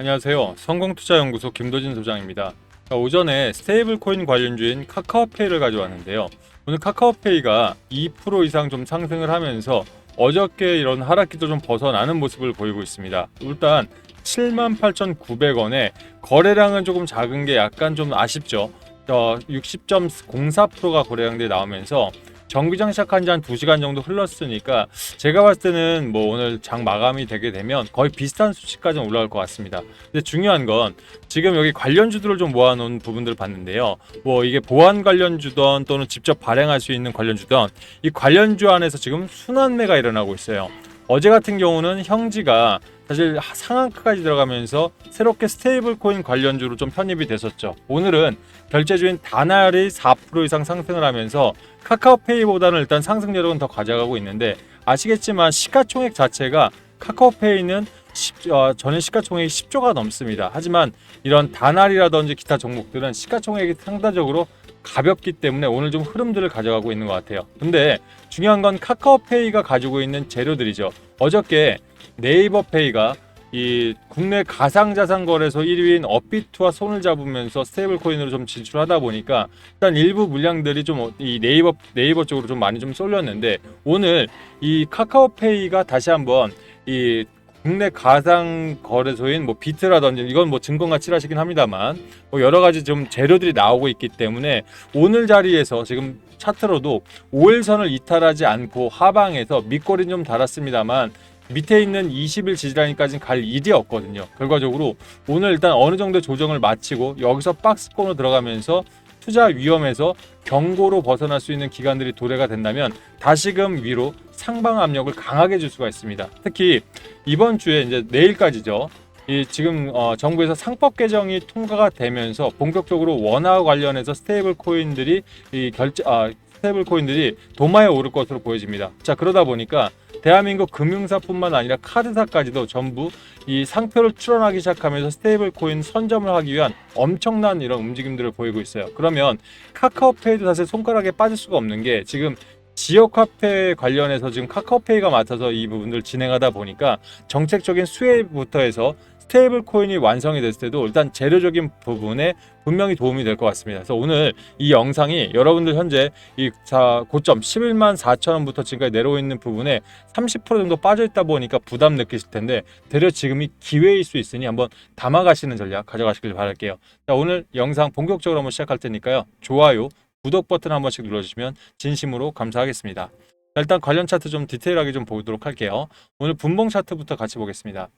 안녕하세요. 성공투자연구소 김도진 소장입니다. 자, 오전에 스테이블 코인 관련주인 카카오페이를 가져왔는데요. 오늘 카카오페이가 2% 이상 좀 상승을 하면서 어저께 이런 하락기도 좀 벗어나는 모습을 보이고 있습니다. 일단 78,900원에 거래량은 조금 작은 게 약간 좀 아쉽죠. 어, 60.04%가 거래량들이 나오면서 정기장 시작한 지 한 2시간 정도 흘렀으니까 제가 봤을 때는 뭐 오늘 장 마감이 되게 되면 거의 비슷한 수치까지 올라올 것 같습니다. 근데 중요한 건 지금 여기 관련주들을 좀 모아놓은 부분들을 봤는데요. 뭐 이게 보안 관련주던 또는 직접 발행할 수 있는 관련주던 이 관련주 안에서 지금 순환매가 일어나고 있어요. 어제 같은 경우는 형지가 사실 상한가까지 들어가면서 새롭게 스테이블 코인 관련주로 좀 편입이 됐었죠. 오늘은 결제주인 다날이 4% 이상 상승을 하면서 카카오페이보다는 일단 상승 여력은 더 가져가고 있는데 아시겠지만 시가총액 자체가 카카오페이는 10, 어, 전년 시가총액이 10조가 넘습니다. 하지만 이런 다날이라든지 기타 종목들은 시가총액이 상대적으로 가볍기 때문에 오늘 좀 흐름들을 가져가고 있는 것 같아요. 근데 중요한 건 카카오페이가 가지고 있는 재료들이죠. 어저께 네이버페이가 이 국내 가상자산 거래소 1위인 업비트와 손을 잡으면서 스테이블 코인으로 좀 진출하다 보니까 일단 일부 물량들이 좀 이 네이버 네이버 쪽으로 좀 많이 좀 쏠렸는데 오늘 이 카카오페이가 다시 한번 이 국내 가상 거래소인 뭐 비트라든지 이건 뭐 증권가 칠하시긴 합니다만 뭐 여러 가지 좀 재료들이 나오고 있기 때문에 오늘 자리에서 지금 차트로도 5일선을 이탈하지 않고 하방에서 밑꼬리 좀 달았습니다만 밑에 있는 20일 지지라인까지는 갈 일이 없거든요. 결과적으로 오늘 일단 어느 정도 조정을 마치고 여기서 박스권으로 들어가면서 투자 위험에서 경고로 벗어날 수 있는 기간들이 도래가 된다면 다시금 위로 상방 압력을 강하게 줄 수가 있습니다. 특히 이번 주에 이제 내일까지죠. 이 지금 어, 정부에서 상법 개정이 통과가 되면서 본격적으로 원화 관련해서 스테이블 코인들이 이 결제 아 스테이블 코인들이 도마에 오를 것으로 보여집니다. 자 그러다 보니까 대한민국 금융사뿐만 아니라 카드사까지도 전부 이 상표를 출원하기 시작하면서 스테이블 코인 선점을 하기 위한 엄청난 이런 움직임들을 보이고 있어요. 그러면 카카오페이도 사실 손가락에 빠질 수가 없는 게 지금 지역 화폐 관련해서 지금 카카오페이가 맡아서 이 부분을 진행하다 보니까 정책적인 수혜부터 해서 스테이블 코인이 완성이 됐을 때도 일단 재료적인 부분에 분명히 도움이 될 것 같습니다. 그래서 오늘 이 영상이 여러분들 현재 이 자, 고점 11만 4천 원부터 지금까지 내려오 있는 부분에 30% 정도 빠져 있다 보니까 부담 느끼실 텐데 되려 지금이 기회일 수 있으니 한번 담아가시는 전략 가져가시길 바랄게요. 자, 오늘 영상 본격적으로 한번 시작할 테니까요. 좋아요, 구독 버튼 한 번씩 눌러주시면 진심으로 감사하겠습니다. 자, 일단 관련 차트 좀 디테일하게 좀 보도록 할게요. 오늘 분봉 차트부터 같이 보겠습니다.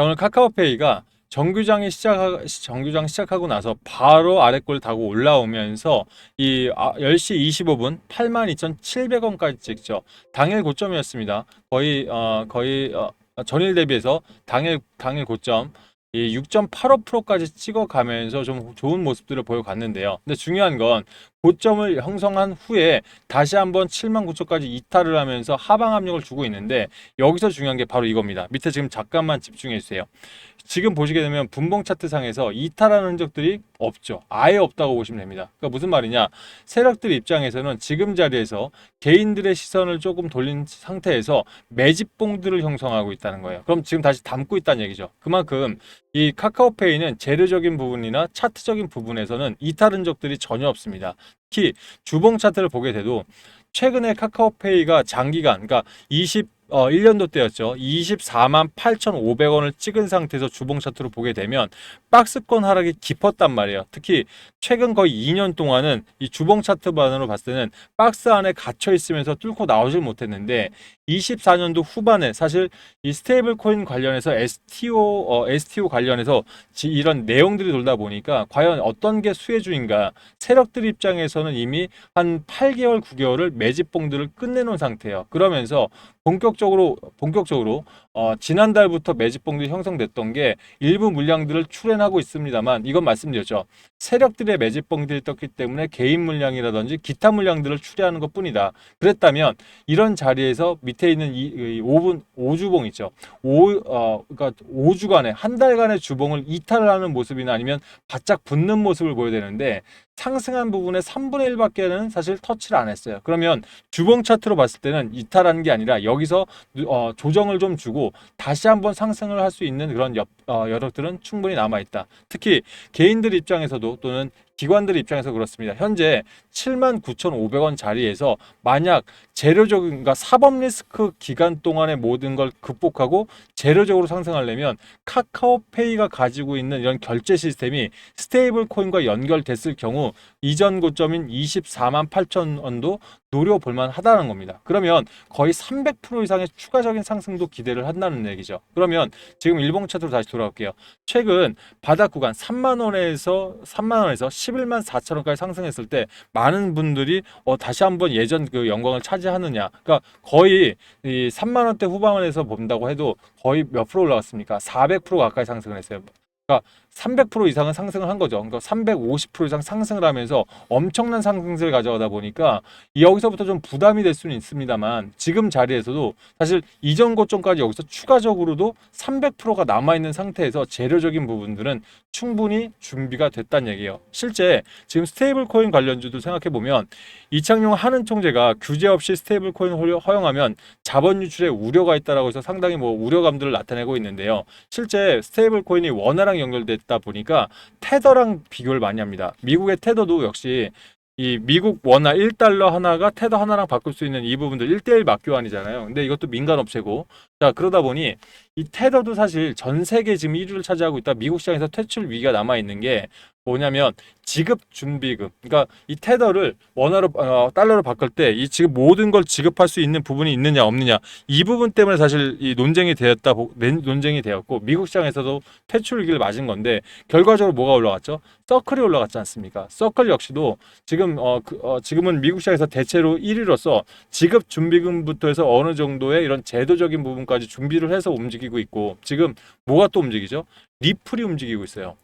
자, 오늘 카카오페이가 정규장이 시작 정규장 시작하고 나서 바로 아래 꼴 타고 올라오면서 이 아, 10시 25분 82,700원까지 찍죠. 당일 고점이었습니다. 거의 어 거의 어, 전일 대비해서 당일 당일 고점 이 6.85%까지 찍어가면서 좀 좋은 모습들을 보여갔는데요. 근데 중요한 건 고점을 형성한 후에 다시 한번 7만 9천까지 이탈을 하면서 하방 압력을 주고 있는데 여기서 중요한 게 바로 이겁니다. 밑에 지금 잠깐만 집중해 주세요. 지금 보시게 되면 분봉 차트상에서 이탈하는 흔적들이 없죠. 아예 없다고 보시면 됩니다. 그러니까 무슨 말이냐? 세력들 입장에서는 지금 자리에서 개인들의 시선을 조금 돌린 상태에서 매집봉들을 형성하고 있다는 거예요. 그럼 지금 다시 담고 있다는 얘기죠. 그만큼 이 카카오페이는 재료적인 부분이나 차트적인 부분에서는 이탈 흔적들이 전혀 없습니다. 특히 주봉 차트를 보게 돼도 최근에 카카오페이가 장기간 그러니까 20 어, 1년도 때였죠. 24만 8,500원을 찍은 상태에서 주봉 차트로 보게 되면 박스권 하락이 깊었단 말이에요. 특히 최근 거의 2년 동안은 이 주봉 차트만으로 봤을 때는 박스 안에 갇혀 있으면서 뚫고 나오질 못했는데 24년도 후반에 사실 이 스테이블 코인 관련해서 STO 어, STO 관련해서 지, 이런 내용들이 돌다 보니까 과연 어떤 게 수혜주인가 세력들 입장에서는 이미 한 8개월 9개월을 매집봉들을 끝내놓은 상태예요. 그러면서 본격적으로 본격적으로 어, 지난달부터 매집봉들이 형성됐던 게 일부 물량들을 출현하고 있습니다만 이건 말씀드렸죠. 세력들의 매집봉들이 떴기 때문에 개인 물량이라든지 기타 물량들을 추리하는 것 뿐이다. 그랬다면 이런 자리에서 밑에 있는 이, 이 5분 5주봉 있죠. 5 어, 그러니까 5주간에 한 달간의 주봉을 이탈을 하는 모습이나 아니면 바짝 붙는 모습을 보여야 되는데 상승한 부분의 3분의 1밖에는 사실 터치를 안 했어요. 그러면 주봉 차트로 봤을 때는 이탈하는 게 아니라 여기서 어, 조정을 좀 주고 되고 다시 한번 상승을 할 수 있는 그런 여, 어, 여력들은 충분히 남아 있다. 특히 개인들 입장에서도 또는 기관들 입장에서 그렇습니다. 현재 79,500원 자리에서 만약 재료적인 그러니까 사법 리스크 기간 동안의 모든 걸 극복하고 재료적으로 상승하려면 카카오페이가 가지고 있는 이런 결제 시스템이 스테이블 코인과 연결됐을 경우 이전 고점인 24만 8천 원도 노려볼 만하다는 겁니다. 그러면 거의 300% 이상의 추가적인 상승도 기대를 한다는 얘기죠. 그러면 지금 일봉 차트로 다시 돌아올게요. 최근 바닥 구간 3만 원에서 3만 원에서 11만 4천 원까지 상승했을 때 많은 분들이 어, 다시 한번 예전 그 영광을 차지하느냐. 그러니까 거의 이 3만 원대 후반에서 본다고 해도 거의 몇 프로 올라갔습니까? 400% 가까이 상승을 했어요. 그러니까 300% 이상은 상승을 한 거죠. 그러니까 350% 이상 상승을 하면서 엄청난 상승세를 가져가다 보니까 여기서부터 좀 부담이 될 수는 있습니다만 지금 자리에서도 사실 이전 고점까지 여기서 추가적으로도 300%가 남아있는 상태에서 재료적인 부분들은 충분히 준비가 됐다는 얘기예요. 실제 지금 스테이블 코인 관련주들 생각해 보면 이창용 하는 총재가 규제 없이 스테이블 코인을 허용하면 자본 유출에 우려가 있다라고 해서 상당히 뭐 우려감들을 나타내고 있는데요. 실제 스테이블 코인이 원화랑 연결 됐다 보니까 테더랑 비교를 많이 합니다. 미국의 테더도 역시 이 미국 원화 1달러 하나가 테더 하나랑 바꿀 수 있는 이 부분들 1대1 맞교환이잖아요. 근데 이것도 민간 업체고. 자, 그러다 보니 이 테더도 사실 전 세계 지금 1위를 차지하고 있다. 미국 시장에서 퇴출 위기가 남아 있는 게 뭐냐면 지급 준비금. 그러니까 이 테더를 원화로 어, 달러로 바꿀 때 이 지금 모든 걸 지급할 수 있는 부분이 있느냐 없느냐 이 부분 때문에 사실 이 논쟁이 되었다 보- 낸- 논쟁이 되었고 미국 시장에서도 퇴출 위기를 맞은 건데 결과적으로 뭐가 올라갔죠? 서클이 올라갔지 않습니까? 서클 역시도 지금 어, 그, 어 지금은 미국 시장에서 대체로 1위로서 지급 준비금부터 해서 어느 정도의 이런 제도적인 부분까지 준비를 해서 움직이고 있고 지금 뭐가 또 움직이죠? 리플이 움직이고 있어요.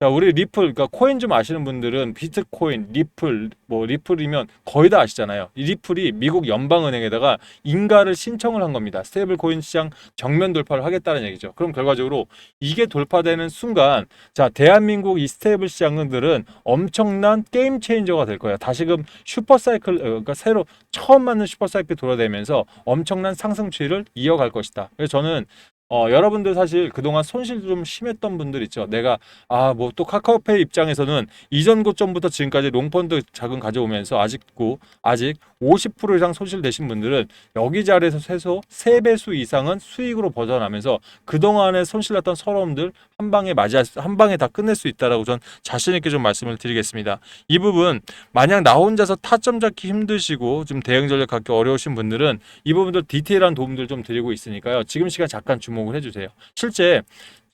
자, 우리 리플, 그러니까 코인 좀 아시는 분들은 비트코인, 리플, 뭐 리플이면 거의 다 아시잖아요. 이 리플이 미국 연방은행에다가 인가를 신청을 한 겁니다. 스테이블 코인 시장 정면 돌파를 하겠다는 얘기죠. 그럼 결과적으로 이게 돌파되는 순간, 자, 대한민국 이 스테이블 시장들은 엄청난 게임 체인저가 될 거예요. 다시금 슈퍼 사이클, 어, 그러니까 새로 처음 맞는 슈퍼 사이클이 돌아다니면서 엄청난 상승 추이를 이어갈 것이다. 그래서 저는 어, 여러분들 사실 그동안 손실 좀 심했던 분들 있죠. 내가 아 뭐 또 카카오페이 입장에서는 이전 고점부터 지금까지 롱펀드 자금 가져오면서 아직고 아직 50% 이상 손실 되신 분들은 여기 자리에서 최소 3배수 이상은 수익으로 벗어나면서 그동안에 손실 났던 서러움들 한 방에 맞이할 수, 한 방에 다 끝낼 수 있다라고 전 자신 있게 좀 말씀을 드리겠습니다. 이 부분 만약 나 혼자서 타점 잡기 힘드시고 좀 대응 전략 갖기 어려우신 분들은 이 부분들 디테일한 도움들 좀 드리고 있으니까요. 지금 시간 잠깐 주목을 해주세요. 실제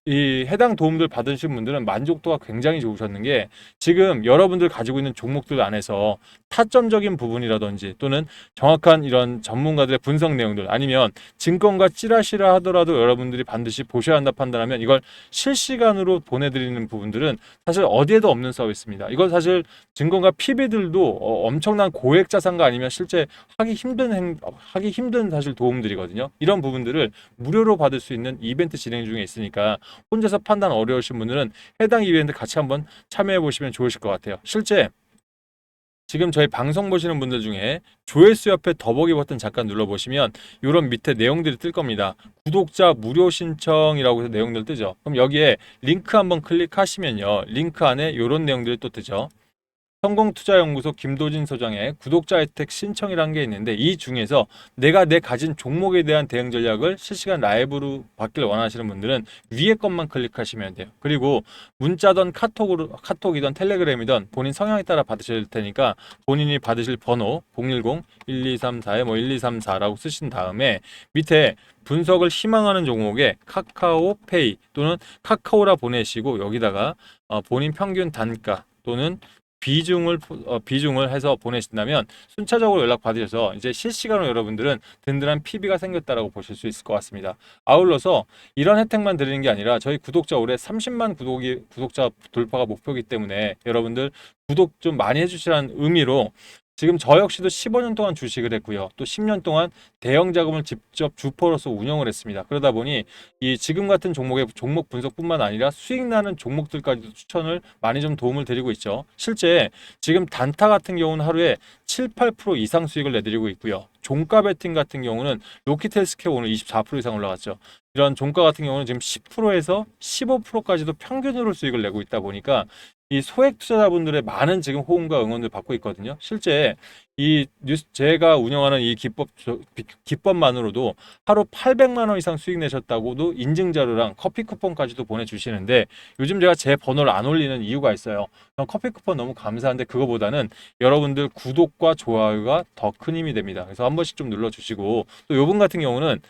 이 해당 도움들 받으신 분들은 만족도가 굉장히 좋으셨는 게 지금 여러분들 가지고 있는 종목들 안에서 타점적인 부분이라든지 또는 정확한 이런 전문가들의 분석 내용들 아니면 증권가 찌라시라 하더라도 여러분들이 반드시 보셔야 한다 판단하면 이걸 실시간으로 보내드리는 부분들은 사실 어디에도 없는 서비스입니다. 이건 사실 증권가 PB들도 어, 엄청난 고액 자산가 아니면 실제 하기 힘든 행, 하기 힘든 사실 도움들이거든요. 이런 부분들을 무료로 받을 수 있는 이벤트 진행 중에 있으니까 혼자서 판단 어려우신 분들은 해당 이벤트 같이 한번 참여해 보시면 좋으실 것 같아요. 실제 지금 저희 방송 보시는 분들 중에 조회수 옆에 더보기 버튼 잠깐 눌러보시면 이런 밑에 내용들이 뜰 겁니다. 구독자 무료 신청이라고 해서 내용들 뜨죠. 그럼 여기에 링크 한번 클릭하시면요. 링크 안에 이런 내용들이 또 뜨죠. 성공투자연구소 김도진 소장의 구독자 혜택 신청이라는 게 있는데 이 중에서 내가 내 가진 종목에 대한 대응 전략을 실시간 라이브로 받길 원하시는 분들은 위에 것만 클릭하시면 돼요. 그리고 문자든 카톡으로 카톡이든 텔레그램이든 본인 성향에 따라 받으실 테니까 본인이 받으실 번호 010 1234에 뭐 1234라고 쓰신 다음에 밑에 분석을 희망하는 종목에 카카오페이 또는 카카오라 보내시고 여기다가 어, 본인 평균 단가 또는 비중을 포- 어, 비중을 해서 보내신다면 순차적으로 연락 받으셔서 이제 실시간으로 여러분들은 든든한 PB가 생겼다라고 보실 수 있을 것 같습니다. 아울러서 이런 혜택만 드리는 게 아니라 저희 구독자 올해 30만 구독이 구독자 돌파가 목표이기 때문에 여러분들 구독 좀 많이 해주시라는 의미로 지금 저 역시도 15년 동안 주식을 했고요. 또 10년 동안 대형 자금을 직접 주포로서 운영을 했습니다. 그러다 보니 이 지금 같은 종목의 종목 분석뿐만 아니라 수익 나는 종목들까지도 추천을 많이 좀 도움을 드리고 있죠. 실제 지금 단타 같은 경우는 하루에 7, 8% 이상 수익을 내드리고 있고요. 종가 베팅 같은 경우는 로키텔스케어 오늘 24% 이상 올라갔죠. 이런 종가 같은 경우는 지금 10%에서 15%까지도 평균으로 수익을 내고 있다 보니까 이 소액 투자자분들의 많은 지금 호응과 응원을 받고 있거든요. 실제 이 뉴스 제가 운영하는 이 기법 기법만으로도 하루 800만 원 이상 수익 내셨다고도 인증 자료랑 커피 쿠폰까지도 보내 주시는데 요즘 제가 제 번호를 안 올리는 이유가 있어요. 전 커피 쿠폰 너무 감사한데 그거보다는 여러분들 구독과 좋아요가 더 큰 힘이 됩니다. 그래서 한 번씩 좀 눌러 주시고 또 요분 같은 경우는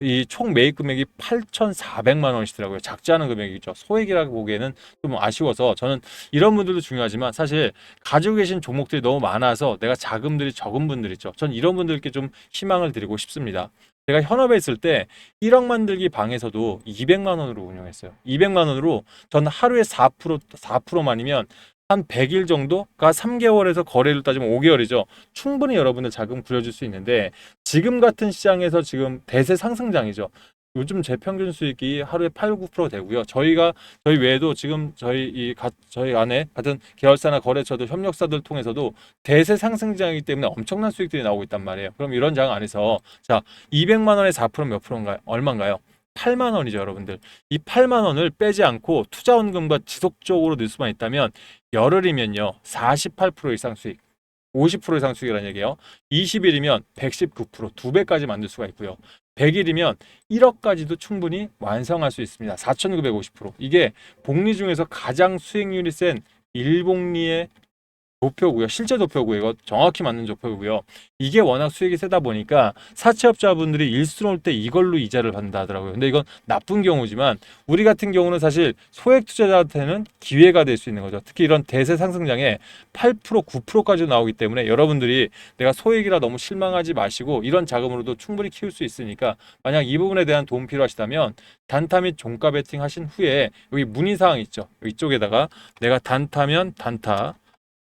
이 총 매입 금액이 8,400만 원이시더라고요. 작지 않은 금액이죠. 소액이라고 보기에는 좀 아쉬워서 저는 이런 분들도 중요하지만 사실 가지고 계신 종목들이 너무 많아서 내가 자금들이 적은 분들 있죠. 전 이런 분들께 좀 희망을 드리고 싶습니다. 제가 현업에 있을 때 1억 만들기 방에서도 200만 원으로 운영했어요. 200만 원으로 전 하루에 4% 4%만이면 한 100일 정도가 3개월에서 거래를 따지면 5개월이죠. 충분히 여러분들 자금 부려줄 수 있는데 지금 같은 시장에서 지금 대세 상승장이죠. 요즘 제 평균 수익이 하루에 8, 9% 되고요. 저희가 저희 외에도 지금 저희 이 가, 저희 안에 같은 계열사나 거래처들 협력사들 통해서도 대세 상승장이기 때문에 엄청난 수익들이 나오고 있단 말이에요. 그럼 이런 장 안에서 자 200만 원에 4%몇 프로인가요? 얼마인가요? 8만 원이죠, 여러분들. 이 8만 원을 빼지 않고 투자원금과 지속적으로 넣을 수만 있다면 열흘이면요 48% 이상 수익. 50% 이상 수익이라는 얘기예요. 20일이면 119%두 배까지 만들 수가 있고요. 100일이면 1억까지도 충분히 완성할 수 있습니다. 4,950%. 이게 복리 중에서 가장 수익률이 센 일복리의 도표고요. 실제 도표고요. 이거 정확히 맞는 도표고요. 이게 워낙 수익이 세다 보니까 사채업자분들이 일순 올때 이걸로 이자를 받는다 하더라고요. 근데 이건 나쁜 경우지만 우리 같은 경우는 사실 소액 투자자한테는 기회가 될 수 있는 거죠. 특히 이런 대세 상승장에 8% 9%까지 나오기 때문에 여러분들이 내가 소액이라 너무 실망하지 마시고 이런 자금으로도 충분히 키울 수 있으니까 만약 이 부분에 대한 도움 필요하시다면 단타 및 종가 베팅 하신 후에 여기 문의 사항 있죠. 이쪽에다가 내가 단타면 단타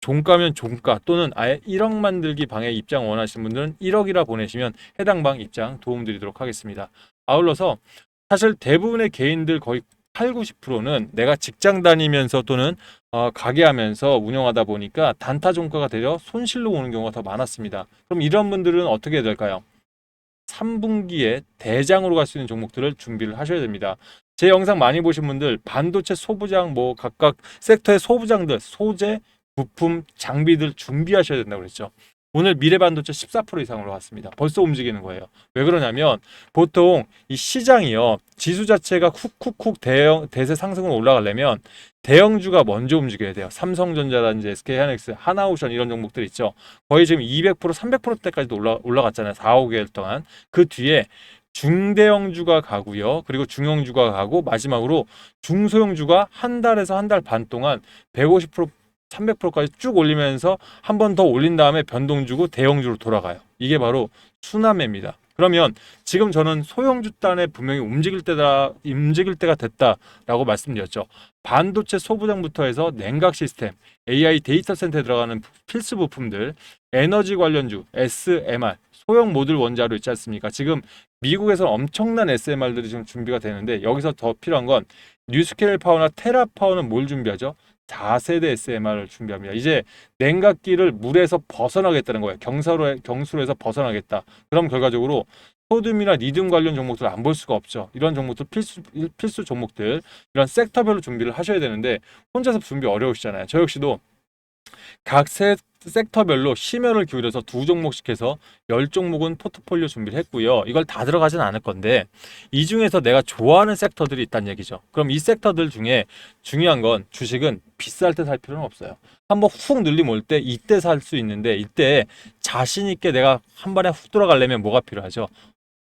종가면 종가 또는 아예 1억 만들기 방에 입장 원하시는 분들은 1억이라 보내시면 해당 방 입장 도움드리도록 하겠습니다. 아울러서 사실 대부분의 개인들 거의 8, 90%는 내가 직장 다니면서 또는 어, 가게 하면서 운영하다 보니까 단타 종가가 되려 손실로 오는 경우가 더 많았습니다. 그럼 이런 분들은 어떻게 해야 될까요? 3분기에 대장으로 갈 수 있는 종목들을 준비를 하셔야 됩니다. 제 영상 많이 보신 분들 반도체 소부장 뭐 각각 섹터의 소부장들 소재 부품, 장비들 준비하셔야 된다고 그랬죠. 오늘 미래반도체 14% 이상으로 왔습니다. 벌써 움직이는 거예요. 왜 그러냐면 보통 이 시장이요. 지수 자체가 쿡쿡쿡 대형 대세 상승으로 올라가려면 대형주가 먼저 움직여야 돼요. 삼성전자라든지 SK하이닉스, 하나오션 이런 종목들 있죠. 거의 지금 200% 300%대까지도 올라 올라갔잖아요. 4, 5개월 동안. 그 뒤에 중대형주가 가고요. 그리고 중형주가 가고 마지막으로 중소형주가 한 달에서 한 달 반 동안 150% 300%까지 쭉 올리면서 한 번 더 올린 다음에 변동 주고 대형주로 돌아가요. 이게 바로 순환매입니다. 그러면 지금 저는 소형주 단에 분명히 움직일 때다 움직일 때가 됐다라고 말씀드렸죠. 반도체 소부장부터 해서 냉각 시스템, AI 데이터 센터에 들어가는 필수 부품들, 에너지 관련주, SMR, 소형 모듈 원자로 있지 않습니까? 지금 미국에서 엄청난 SMR들이 지금 준비가 되는데 여기서 더 필요한 건 뉴스케일 파워나 테라 파워는 뭘 준비하죠? 4세대 SMR을 준비합니다. 이제 냉각기를 물에서 벗어나겠다는 거예요. 경사로 경수로에서 벗어나겠다. 그럼 결과적으로 소듐이나 리튬 관련 종목들을 안 볼 수가 없죠. 이런 종목들 필수 필수 종목들 이런 섹터별로 준비를 하셔야 되는데 혼자서 준비 어려우시잖아요. 저 역시도 각 세, 섹터별로 심혈을 기울여서 두 종목씩 해서 열 종목은 포트폴리오 준비를 했고요. 이걸 다 들어가진 않을 건데 이 중에서 내가 좋아하는 섹터들이 있다는 얘기죠. 그럼 이 섹터들 중에 중요한 건 주식은 비쌀 때 살 필요는 없어요. 한번 훅 늘림 올 때 이때 살 수 있는데 이때 자신 있게 내가 한 번에 훅 들어가려면 뭐가 필요하죠?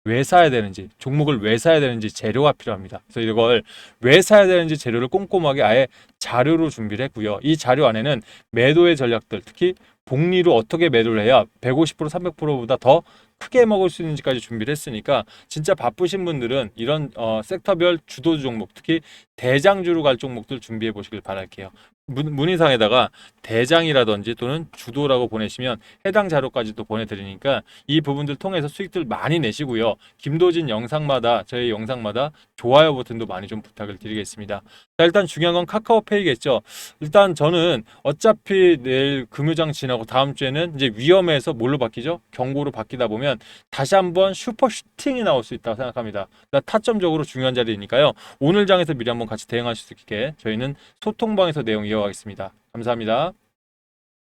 왜 사야 되는지, 종목을 왜 사야 되는지 재료가 필요합니다. 그래서 이걸 왜 사야 되는지 재료를 꼼꼼하게 아예 자료로 준비를 했고요. 이 자료 안에는 매도의 전략들, 특히 복리로 어떻게 매도를 해야 150% 300%보다 더 크게 먹을 수 있는지까지 준비를 했으니까 진짜 바쁘신 분들은 이런 어, 섹터별 주도주 종목 특히 대장주로 갈 종목들 준비해 보시길 바랄게요. 문, 문의상에다가 대장이라든지 또는 주도라고 보내시면 해당 자료까지 또 보내드리니까 이 부분들 통해서 수익들 많이 내시고요. 김도진 영상마다 저희 영상마다 좋아요 버튼도 많이 좀 부탁을 드리겠습니다. 자, 일단 중요한 건 카카오페이겠죠. 일단 저는 어차피 내일 금요장 지나고 다음 주에는 이제 위험해서 뭘로 바뀌죠? 경고로 바뀌다 보면 다시 한번 슈퍼 슈팅이 나올 수 있다고 생각합니다. 나 타점적으로 중요한 자리니까요. 오늘 장에서 미리 한번 같이 대응하실 수 있게 저희는 소통방에서 내용 이어가겠습니다. 감사합니다.